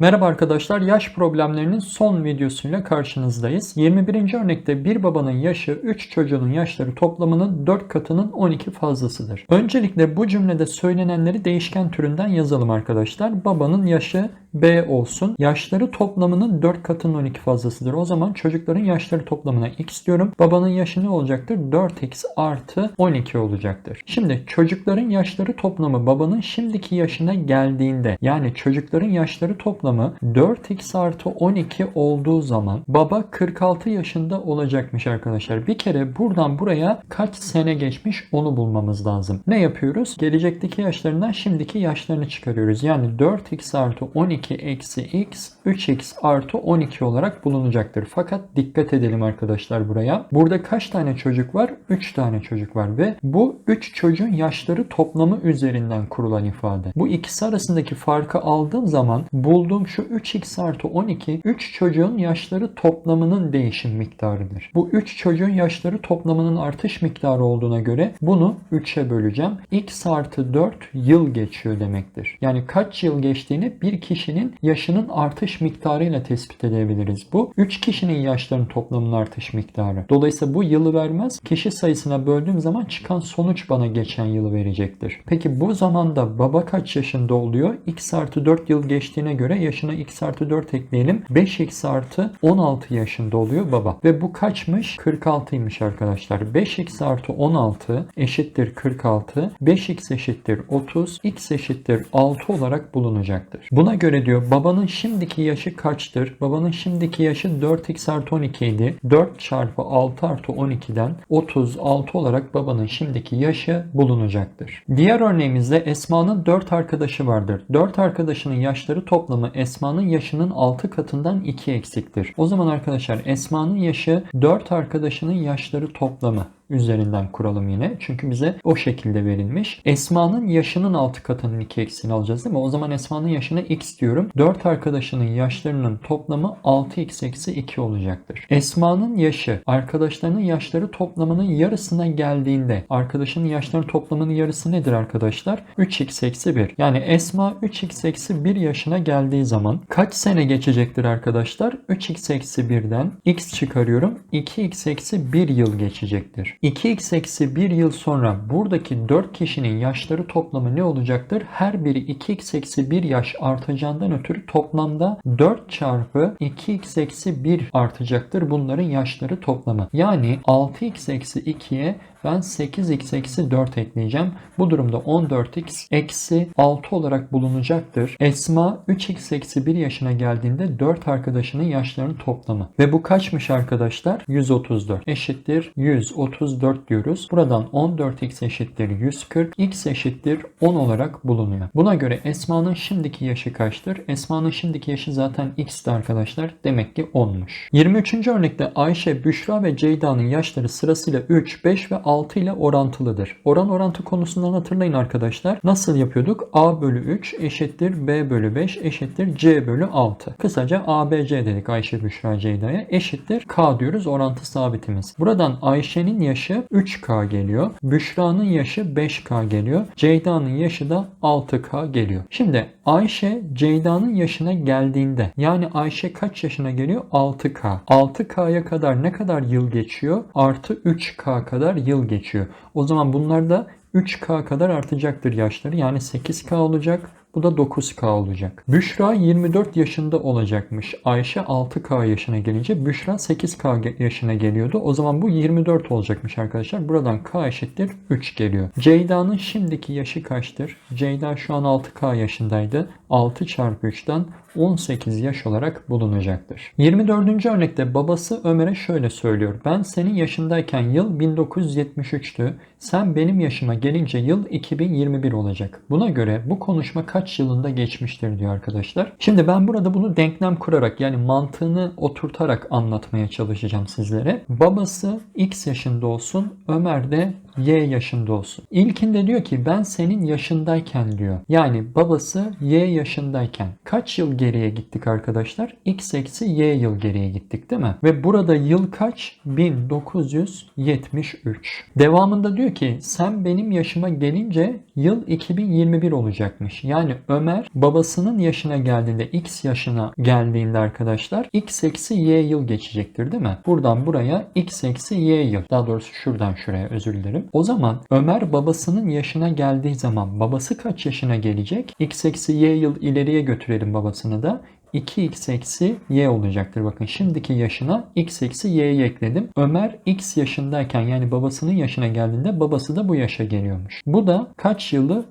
Merhaba arkadaşlar, yaş problemlerinin son videosuyla karşınızdayız. 21. örnekte bir babanın yaşı 3 çocuğunun yaşları toplamının 4 katının 12 fazlasıdır. Öncelikle bu cümlede söylenenleri değişken türünden yazalım arkadaşlar. Babanın yaşı B olsun. Yaşları toplamının 4 katının 12 fazlasıdır. O zaman çocukların yaşları toplamına x diyorum. Babanın yaşı ne olacaktır? 4x artı 12 olacaktır. Şimdi çocukların yaşları toplamı babanın şimdiki yaşına geldiğinde yani çocukların yaşları toplamı 4x artı 12 olduğu zaman baba 46 yaşında olacakmış arkadaşlar. Bir kere buradan buraya kaç sene geçmiş onu bulmamız lazım. Ne yapıyoruz? Gelecekteki yaşlarından şimdiki yaşlarını çıkarıyoruz. Yani 4x artı 12 eksi x 3x artı 12 olarak bulunacaktır. Fakat dikkat edelim arkadaşlar buraya. Burada kaç tane çocuk var? 3 tane çocuk var ve bu 3 çocuğun yaşları toplamı üzerinden kurulan ifade. Bu ikisi arasındaki farkı aldığım zaman bulduğum şu 3x artı 12 3 çocuğun yaşları toplamının değişim miktarıdır. Bu 3 çocuğun yaşları toplamının artış miktarı olduğuna göre bunu 3'e böleceğim. x artı 4 yıl geçiyor demektir. Yani kaç yıl geçtiğini bir kişinin yaşının artış miktarıyla tespit edebiliriz. Bu 3 kişinin yaşlarının toplamının artış miktarı. Dolayısıyla bu yılı vermez. Kişi sayısına böldüğüm zaman çıkan sonuç bana geçen yılı verecektir. Peki bu zamanda baba kaç yaşında oluyor? x artı 4 yıl geçtiğine göre yaşına x artı 4 ekleyelim. 5x artı 16 yaşında oluyor baba. Ve bu kaçmış? 46'ymış arkadaşlar. 5x artı 16 eşittir 46. 5x eşittir 30. x eşittir 6 olarak bulunacaktır. Buna göre diyor babanın şimdiki yaşı kaçtır? Babanın şimdiki yaşı 4x artı 12 idi. 4 çarpı 6 artı 12'den 36 olarak babanın şimdiki yaşı bulunacaktır. Diğer örneğimizde Esma'nın 4 arkadaşı vardır. 4 arkadaşının yaşları toplamı Esma'nın yaşının 6 katından 2 eksiktir. O zaman arkadaşlar Esma'nın yaşı 4 arkadaşının yaşları toplamı üzerinden kuralım yine. Çünkü bize o şekilde verilmiş. Esma'nın yaşının 6 katının 2 eksiğini alacağız değil mi? O zaman Esma'nın yaşına x diyorum. 4 arkadaşının yaşlarının toplamı 6x eksi 2 olacaktır. Esma'nın yaşı arkadaşlarının yaşları toplamının yarısına geldiğinde arkadaşının yaşlarının toplamının yarısı nedir arkadaşlar? 3x eksi 1. Yani Esma 3x eksi 1 yaşına geldiği zaman kaç sene geçecektir arkadaşlar? 3x eksi 1'den x çıkarıyorum. 2x eksi 1 yıl geçecektir. 2x eksi 1 yıl sonra buradaki 4 kişinin yaşları toplamı ne olacaktır? Her biri 2x eksi 1 yaş artacağından ötürü toplamda 4 çarpı 2x eksi 1 artacaktır bunların yaşları toplamı. Yani 6x eksi 2'ye ben 8x eksi 4 ekleyeceğim. Bu durumda 14x eksi 6 olarak bulunacaktır. Esma 3x eksi 1 yaşına geldiğinde 4 arkadaşının yaşlarının toplamı. Ve bu kaçmış arkadaşlar? 134 eşittir 134 diyoruz. Buradan 14x eşittir 140, x eşittir 10 olarak bulunuyor. Buna göre Esma'nın şimdiki yaşı kaçtır? Esma'nın şimdiki yaşı zaten x'ti arkadaşlar. Demek ki 10'muş. 23. örnekte Ayşe, Büşra ve Ceyda'nın yaşları sırasıyla 3, 5 ve 6 ile orantılıdır. Oran orantı konusundan hatırlayın arkadaşlar. Nasıl yapıyorduk? A bölü 3 eşittir B bölü 5 eşittir C bölü 6. Kısaca ABC dedik Ayşe, Büşra, Ceyda'ya. Eşittir K diyoruz orantı sabitimiz. Buradan Ayşe'nin yaşı 3K geliyor. Büşra'nın yaşı 5K geliyor. Ceyda'nın yaşı da 6K geliyor. Şimdi Ayşe Ceyda'nın yaşına geldiğinde yani Ayşe kaç yaşına geliyor? 6K. 6K'ya kadar ne kadar yıl geçiyor? Artı 3K kadar yıl geçiyor. O zaman bunlar da 3K kadar artacaktır yaşları. Yani 8K olacak. Bu da 9K olacak. Büşra 24 yaşında olacakmış. Ayşe 6K yaşına gelince Büşra 8K yaşına geliyordu. O zaman bu 24 olacakmış arkadaşlar. Buradan K eşittir 3 geliyor. Ceyda'nın şimdiki yaşı kaçtır? Ceyda şu an 6K yaşındaydı. 6 çarpı 3'ten 18 yaş olarak bulunacaktır. 24. örnekte babası Ömer'e şöyle söylüyor. Ben senin yaşındayken yıl 1973'tü. Sen benim yaşıma gelince yıl 2021 olacak. Buna göre bu konuşma kaç yılında geçmiştir diyor arkadaşlar. Şimdi ben burada bunu denklem kurarak yani mantığını oturtarak anlatmaya çalışacağım sizlere. Babası x yaşında olsun, Ömer de y yaşında olsun. İlkinde diyor ki ben senin yaşındayken diyor. Yani babası y yaşındayken. Kaç yıl geriye gittik arkadaşlar? x eksi y yıl geriye gittik değil mi? Ve burada yıl kaç? 1973. Devamında diyor ki sen benim yaşıma gelince yıl 2021 olacakmış. Yani Ömer babasının yaşına geldiğinde x yaşına geldiğinde arkadaşlar x eksi y yıl geçecektir değil mi? Buradan buraya x eksi y yıl. Daha doğrusu şuradan şuraya özür dilerim. O zaman Ömer babasının yaşına geldiği zaman babası kaç yaşına gelecek? x eksi y yıl ileriye götürelim babasını da. 2x eksi y olacaktır. Bakın şimdiki yaşına x eksi y'yi ekledim. Ömer x yaşındayken yani babasının yaşına geldiğinde babası da bu yaşa geliyormuş. Bu da kaç yılı?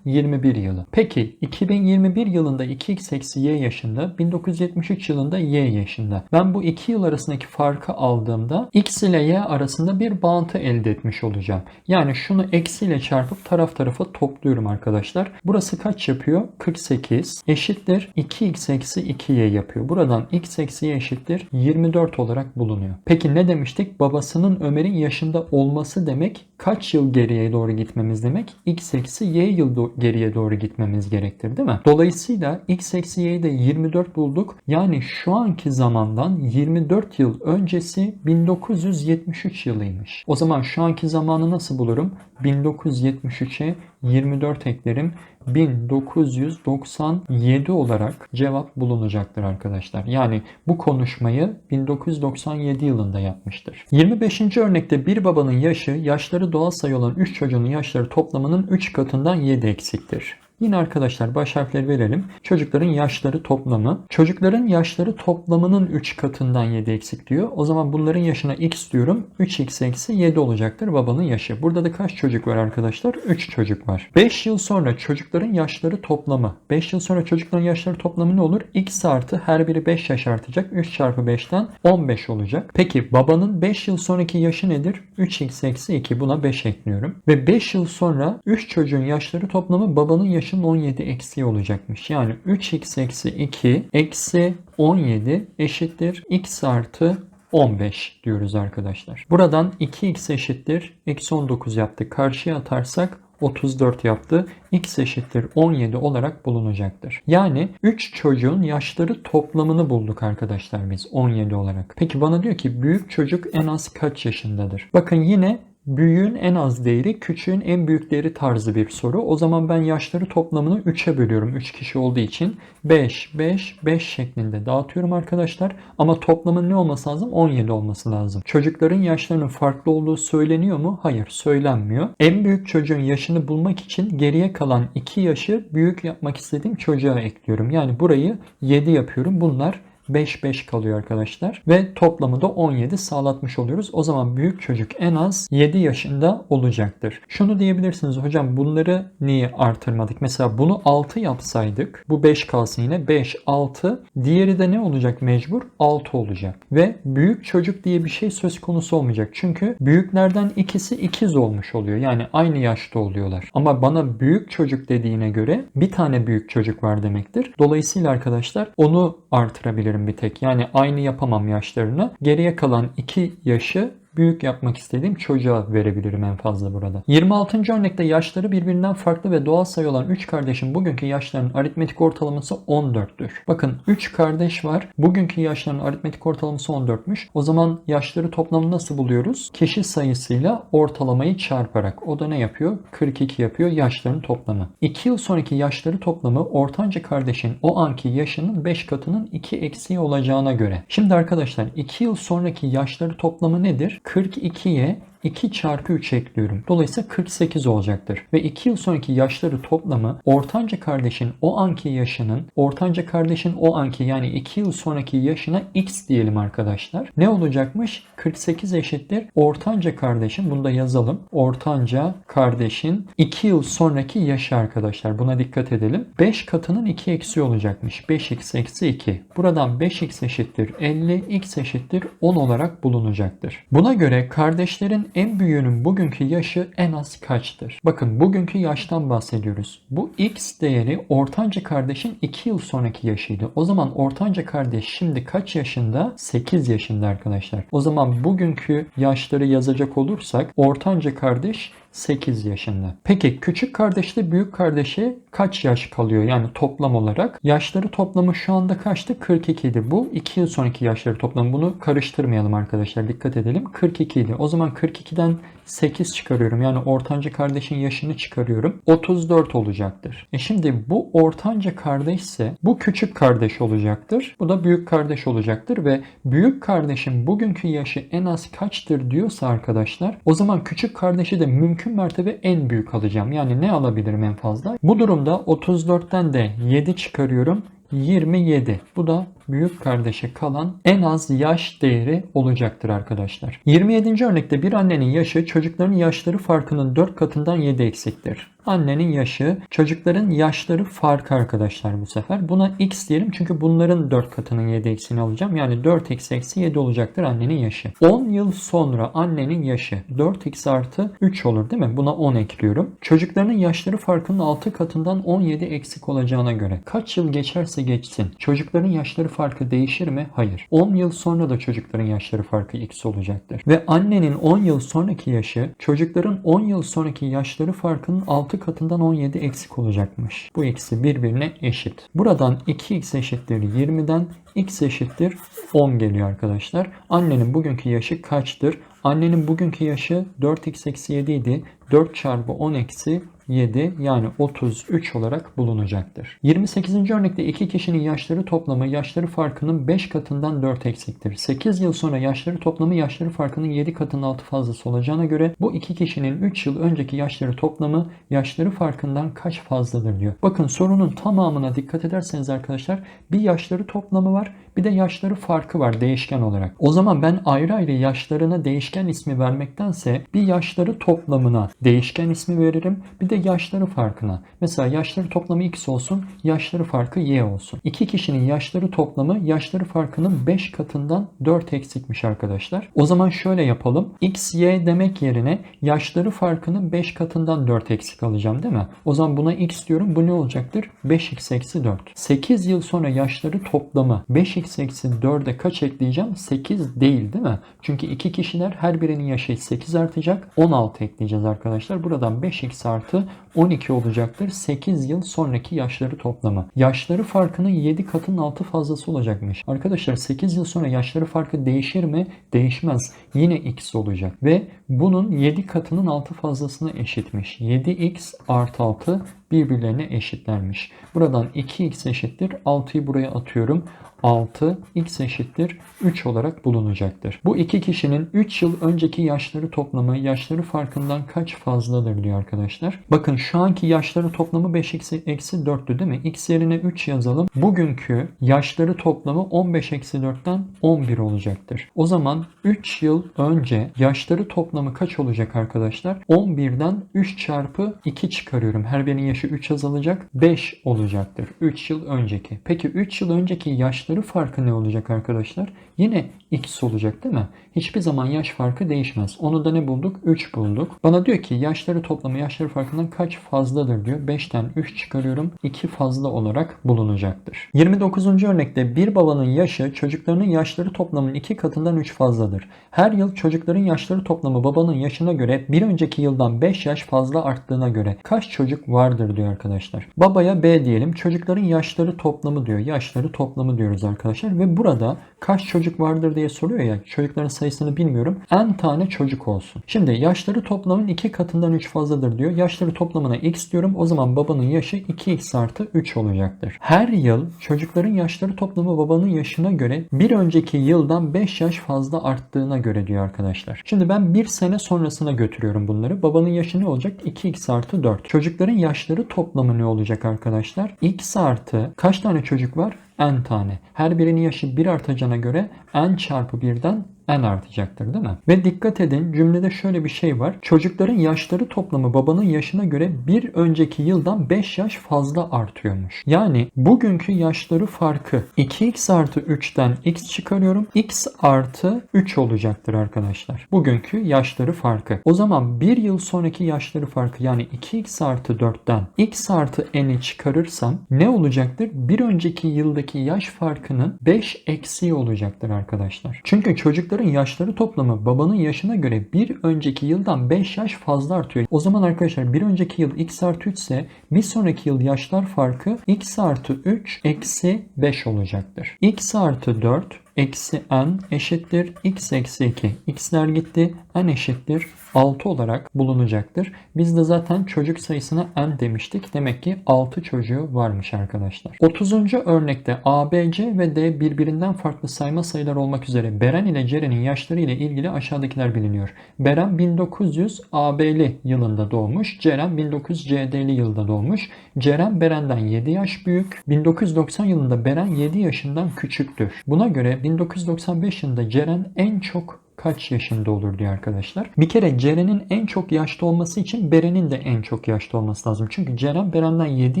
2021 yılı. Peki 2021 yılında 2x eksi y yaşında, 1973 yılında y yaşında. Ben bu iki yıl arasındaki farkı aldığımda x ile y arasında bir bağıntı elde etmiş olacağım. Yani şunu eksi ile çarpıp taraf tarafa topluyorum arkadaşlar. Burası kaç yapıyor? 48 eşittir 2x eksi 2y yapıyor. Buradan x eksi y eşittir 24 olarak bulunuyor. Peki ne demiştik? Babasının Ömer'in yaşında olması demek kaç yıl geriye doğru gitmemiz demek? x eksi y yıl geriye doğru gitmemiz gerektir değil mi? Dolayısıyla x eksi y'yi de 24 bulduk. Yani şu anki zamandan 24 yıl öncesi 1973 yılıymış. O zaman şu anki zamanı nasıl bulurum? 1973'e 24 eklerim. 1997 olarak cevap bulunacaktır arkadaşlar. Yani bu konuşmayı 1997 yılında yapmıştır. 25. örnekte bir babanın yaşı yaşları doğal sayı olan 3 çocuğun yaşları toplamının 3 katından 7 eksiktir. Yine arkadaşlar baş harfleri verelim. Çocukların yaşları toplamı. Çocukların yaşları toplamının 3 katından 7 eksik diyor. O zaman bunların yaşına x diyorum. 3x eksi 7 olacaktır babanın yaşı. Burada da kaç çocuk var arkadaşlar? 3 çocuk var. 5 yıl sonra çocukların yaşları toplamı. 5 yıl sonra çocukların yaşları toplamı ne olur? x artı her biri 5 yaş artacak. 3 çarpı 5'ten 15 olacak. Peki babanın 5 yıl sonraki yaşı nedir? 3x eksi 2 buna 5 ekliyorum. Ve 5 yıl sonra 3 çocuğun yaşları toplamı babanın yaşı yaşın 17 eksiği olacakmış. Yani 3x eksi 2 eksi 17 eşittir x artı 15 diyoruz arkadaşlar. Buradan 2x eşittir eksi 19 yaptık. Karşıya atarsak 34 yaptı. X eşittir 17 olarak bulunacaktır. Yani 3 çocuğun yaşları toplamını bulduk arkadaşlar biz 17 olarak. Peki bana diyor ki büyük çocuk en az kaç yaşındadır? Bakın yine büyüğün en az değeri, küçüğün en büyük değeri tarzı bir soru. O zaman ben yaşları toplamını 3'e bölüyorum. 3 kişi olduğu için 5, 5, 5 şeklinde dağıtıyorum arkadaşlar. Ama toplamın ne olması lazım? 17 olması lazım. Çocukların yaşlarının farklı olduğu söyleniyor mu? Hayır, söylenmiyor. En büyük çocuğun yaşını bulmak için geriye kalan 2 yaşı büyük yapmak istediğim çocuğa ekliyorum. Yani burayı 7 yapıyorum. Bunlar 5 5 kalıyor arkadaşlar. Ve toplamı da 17 sağlatmış oluyoruz. O zaman büyük çocuk en az 7 yaşında olacaktır. Şunu diyebilirsiniz hocam bunları niye artırmadık? Mesela bunu 6 yapsaydık bu 5 kalsın yine 5 6 diğeri de ne olacak mecbur? 6 olacak. Ve büyük çocuk diye bir şey söz konusu olmayacak. Çünkü büyüklerden ikisi ikiz olmuş oluyor. Yani aynı yaşta oluyorlar. Ama bana büyük çocuk dediğine göre bir tane büyük çocuk var demektir. Dolayısıyla arkadaşlar onu artırabilirim bir tek. Yani aynı yapamam yaşlarını. Geriye kalan iki yaşı büyük yapmak istediğim çocuğa verebilirim en fazla burada. 26. örnekte yaşları birbirinden farklı ve doğal sayı olan 3 kardeşin bugünkü yaşlarının aritmetik ortalaması 14'tür. Bakın 3 kardeş var. Bugünkü yaşlarının aritmetik ortalaması 14'müş. O zaman yaşları toplamını nasıl buluyoruz? Kişi sayısıyla ortalamayı çarparak. O da ne yapıyor? 42 yapıyor yaşların toplamı. 2 yıl sonraki yaşları toplamı ortanca kardeşin o anki yaşının 5 katının 2 eksiği olacağına göre. Şimdi arkadaşlar 2 yıl sonraki yaşları toplamı nedir? 42'ye 2 çarpı 3 ekliyorum. Dolayısıyla 48 olacaktır. Ve 2 yıl sonraki yaşları toplamı ortanca kardeşin o anki yaşının ortanca kardeşin o anki yani 2 yıl sonraki yaşına x diyelim arkadaşlar. Ne olacakmış? 48 eşittir. Ortanca kardeşin bunu da yazalım. Ortanca kardeşin 2 yıl sonraki yaşı arkadaşlar. Buna dikkat edelim. 5 katının 2 eksi olacakmış. 5x eksi 2. Buradan 5x eşittir 50, x eşittir 10 olarak bulunacaktır. Buna göre kardeşlerin en büyüğünün bugünkü yaşı en az kaçtır? Bakın bugünkü yaştan bahsediyoruz. Bu x değeri ortanca kardeşin 2 yıl sonraki yaşıydı. O zaman ortanca kardeş şimdi kaç yaşında? 8 yaşında arkadaşlar. O zaman bugünkü yaşları yazacak olursak ortanca kardeş 8 yaşında. Peki küçük kardeşle büyük kardeşe kaç yaş kalıyor yani toplam olarak? Yaşları toplamı şu anda kaçtı? 42 idi. Bu 2 yıl sonraki yaşları toplamı. Bunu karıştırmayalım arkadaşlar. Dikkat edelim. 42 idi. O zaman 42'den 8 çıkarıyorum. Yani ortanca kardeşin yaşını çıkarıyorum. 34 olacaktır. E şimdi bu ortanca kardeşse bu küçük kardeş olacaktır. Bu da büyük kardeş olacaktır ve büyük kardeşin bugünkü yaşı en az kaçtır diyorsa arkadaşlar o zaman küçük kardeşi de mümkün mertebe en büyük alacağım. Yani ne alabilirim en fazla? Bu durumda 34'ten de 7 çıkarıyorum. 27. Bu da büyük kardeşe kalan en az yaş değeri olacaktır arkadaşlar. 27. örnekte bir annenin yaşı çocukların yaşları farkının 4 katından 7 eksiktir. Annenin yaşı çocukların yaşları farkı arkadaşlar bu sefer. Buna x diyelim çünkü bunların 4 katının 7 eksiğini alacağım. Yani 4x eksi 7 olacaktır annenin yaşı. 10 yıl sonra annenin yaşı 4x artı 3 olur değil mi? Buna 10 ekliyorum. Çocukların yaşları farkının 6 katından 17 eksik olacağına göre kaç yıl geçerse geçsin çocukların yaşları farkı değişir mi? Hayır. 10 yıl sonra da çocukların yaşları farkı x olacaktır. Ve annenin 10 yıl sonraki yaşı çocukların 10 yıl sonraki yaşları farkının 6 katından 17 eksik olacakmış. Bu ikisi birbirine eşit. Buradan 2x eşittir 20'den x eşittir 10 geliyor arkadaşlar. Annenin bugünkü yaşı kaçtır? Annenin bugünkü yaşı 4x eksi 7 idi. 4 çarpı 10 eksi 7 yani 33 olarak bulunacaktır. 28. örnekte iki kişinin yaşları toplamı yaşları farkının 5 katından 4 eksiktir. 8 yıl sonra yaşları toplamı yaşları farkının 7 katının 6 fazlası olacağına göre bu iki kişinin 3 yıl önceki yaşları toplamı yaşları farkından kaç fazladır diyor. Bakın sorunun tamamına dikkat ederseniz arkadaşlar bir yaşları toplamı var bir de yaşları farkı var değişken olarak. O zaman ben ayrı ayrı yaşlarına değişken ismi vermektense bir yaşları toplamına değişken ismi veririm. Bir de yaşları farkına. Mesela yaşları toplamı x olsun, yaşları farkı y olsun. İki kişinin yaşları toplamı yaşları farkının 5 katından 4 eksikmiş arkadaşlar. O zaman şöyle yapalım. x, y demek yerine yaşları farkının 5 katından 4 eksik alacağım değil mi? O zaman buna x diyorum. Bu ne olacaktır? 5x eksi 4. 8 yıl sonra yaşları toplamı 5x eksi 4'e kaç ekleyeceğim? 8 değil değil mi? Çünkü iki kişiler her birinin yaşı 8 artacak. 16 ekleyeceğiz arkadaşlar. Buradan 5x artı 12 olacaktır. 8 yıl sonraki yaşları toplamı. Yaşları farkının 7 katının 6 fazlası olacakmış. Arkadaşlar 8 yıl sonra yaşları farkı değişir mi? Değişmez. Yine x olacak. Ve bunun 7 katının 6 fazlasına eşitmiş. 7x artı 6 birbirlerine eşitlermiş. Buradan 2x eşittir. 6'yı buraya atıyorum. 6 x eşittir 3 olarak bulunacaktır. Bu iki kişinin 3 yıl önceki yaşları toplamı yaşları farkından kaç fazladır diyor arkadaşlar. Bakın şu anki yaşları toplamı 5 eksi 4'tü değil mi? x yerine 3 yazalım. Bugünkü yaşları toplamı 15 eksi 4'ten 11 olacaktır. O zaman 3 yıl önce yaşları toplamı kaç olacak arkadaşlar? 11'den 3 çarpı 2 çıkarıyorum. Her birinin yaşı 3 azalacak. 5 olacaktır. 3 yıl önceki. Peki 3 yıl önceki yaşları farkı ne olacak arkadaşlar? Yine x olacak değil mi? Hiçbir zaman yaş farkı değişmez. Onu da ne bulduk? 3 bulduk. Bana diyor ki yaşları toplamı yaşları farkından kaç fazladır diyor. 5'ten 3 çıkarıyorum. 2 fazla olarak bulunacaktır. 29. örnekte bir babanın yaşı çocuklarının yaşları toplamının 2 katından 3 fazladır. Her yıl çocukların yaşları toplamı babanın yaşına göre bir önceki yıldan 5 yaş fazla arttığına göre kaç çocuk vardır diyor arkadaşlar. Babaya B diyelim. Çocukların yaşları toplamı diyor. Yaşları toplamı diyoruz arkadaşlar. Ve burada kaç çocuk vardır diye soruyor ya. Çocukların sayısını bilmiyorum. N tane çocuk olsun. Şimdi yaşları toplamın 2 katından 3 fazladır diyor. Yaşları toplamına x diyorum. O zaman babanın yaşı 2x artı 3 olacaktır. Her yıl çocukların yaşları toplamı babanın yaşına göre bir önceki yıldan 5 yaş fazla arttığına göre diyor arkadaşlar. Şimdi ben bir sene sonrasına götürüyorum bunları. Babanın yaşı ne olacak? 2x artı 4. Çocukların yaşları toplamı ne olacak arkadaşlar? x artı kaç tane çocuk var? n tane. Her birinin yaşı 1 artacağına göre n çarpı 1'den n artacaktır değil mi? Ve dikkat edin cümlede şöyle bir şey var. Çocukların yaşları toplamı babanın yaşına göre bir önceki yıldan 5 yaş fazla artıyormuş. Yani bugünkü yaşları farkı 2x artı 3'ten x çıkarıyorum. x artı 3 olacaktır arkadaşlar. Bugünkü yaşları farkı. O zaman bir yıl sonraki yaşları farkı yani 2x artı 4'ten x artı n'i çıkarırsam ne olacaktır? Bir önceki yıldaki yaş farkının 5 eksiği olacaktır arkadaşlar. Çünkü çocukların yaşları toplamı babanın yaşına göre bir önceki yıldan 5 yaş fazla artıyor. O zaman arkadaşlar bir önceki yıl x artı 3 ise bir sonraki yıl yaşlar farkı x artı 3 eksi 5 olacaktır. x artı 4 eksi n eşittir x eksi 2. x'ler gitti. n eşittir 6 olarak bulunacaktır. Biz de zaten çocuk sayısına n demiştik. Demek ki 6 çocuğu varmış arkadaşlar. 30. örnekte A, B, C ve D birbirinden farklı sayma sayılar olmak üzere Beren ile Ceren'in yaşları ile ilgili aşağıdakiler biliniyor. Beren 1900 AB'li yılında doğmuş. Ceren 1900 CD'li yılda doğmuş. Ceren Beren'den 7 yaş büyük. 1990 yılında Beren 7 yaşından küçüktür. Buna göre 1995 yılında Ceren en çok kaç yaşında olur diyor arkadaşlar. Bir kere Ceren'in en çok yaşta olması için Beren'in de en çok yaşta olması lazım. Çünkü Ceren Beren'den 7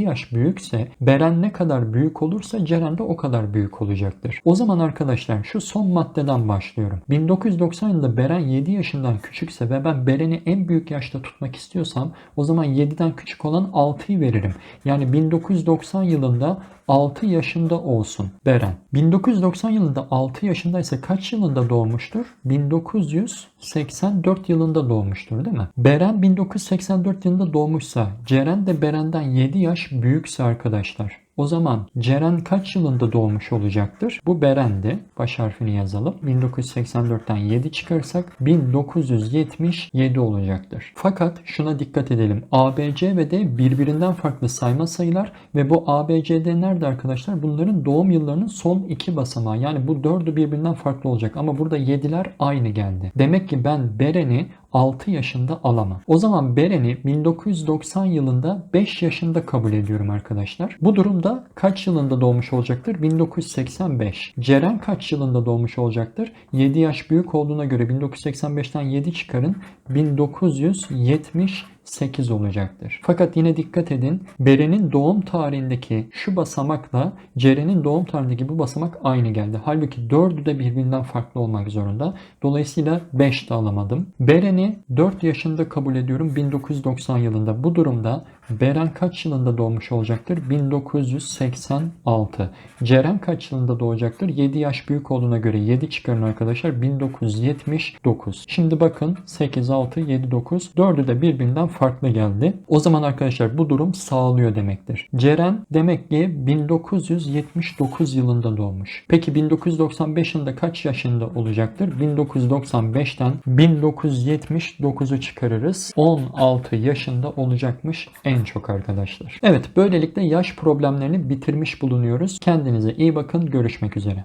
yaş büyükse Beren ne kadar büyük olursa Ceren de o kadar büyük olacaktır. O zaman arkadaşlar şu son maddeden başlıyorum. 1990 yılında Beren 7 yaşından küçükse ve ben Beren'i en büyük yaşta tutmak istiyorsam o zaman 7'den küçük olan 6'yı veririm. Yani 1990 yılında 6 yaşında olsun Beren. 1990 yılında 6 yaşındaysa kaç yılında doğmuştur? 1984 yılında doğmuştur değil mi? Beren 1984 yılında doğmuşsa Ceren de Beren'den 7 yaş büyükse arkadaşlar. O zaman Ceren kaç yılında doğmuş olacaktır? Bu Beren'di. Baş harfini yazalım. 1984'ten 7 çıkarsak 1977 olacaktır. Fakat şuna dikkat edelim. A, B, C ve D birbirinden farklı sayma sayılar ve bu A, B, C, D nerede arkadaşlar? Bunların doğum yıllarının son iki basamağı. Yani bu dördü birbirinden farklı olacak. Ama burada 7'ler aynı geldi. Demek ki ben Beren'i 6 yaşında alamam. O zaman Beren'i 1990 yılında 5 yaşında kabul ediyorum arkadaşlar. Bu durumda kaç yılında doğmuş olacaktır? 1985. Ceren kaç yılında doğmuş olacaktır? 7 yaş büyük olduğuna göre 1985'ten 7 çıkarın. 1970 8 olacaktır. Fakat yine dikkat edin Beren'in doğum tarihindeki şu basamakla Ceren'in doğum tarihindeki bu basamak aynı geldi. Halbuki 4'ü de birbirinden farklı olmak zorunda. Dolayısıyla 5 de alamadım. Beren'i 4 yaşında kabul ediyorum 1990 yılında. Bu durumda Beren kaç yılında doğmuş olacaktır? 1986. Ceren kaç yılında doğacaktır? 7 yaş büyük olduğuna göre 7 çıkarın arkadaşlar. 1979. Şimdi bakın 8, 6, 7, 9. 4'ü de birbirinden farklı geldi. O zaman arkadaşlar bu durum sağlıyor demektir. Ceren demek ki 1979 yılında doğmuş. Peki 1995 yılında kaç yaşında olacaktır? 1995'ten 1979'u çıkarırız. 16 yaşında olacakmış en çok arkadaşlar. Evet böylelikle yaş problemlerini bitirmiş bulunuyoruz. Kendinize iyi bakın. Görüşmek üzere.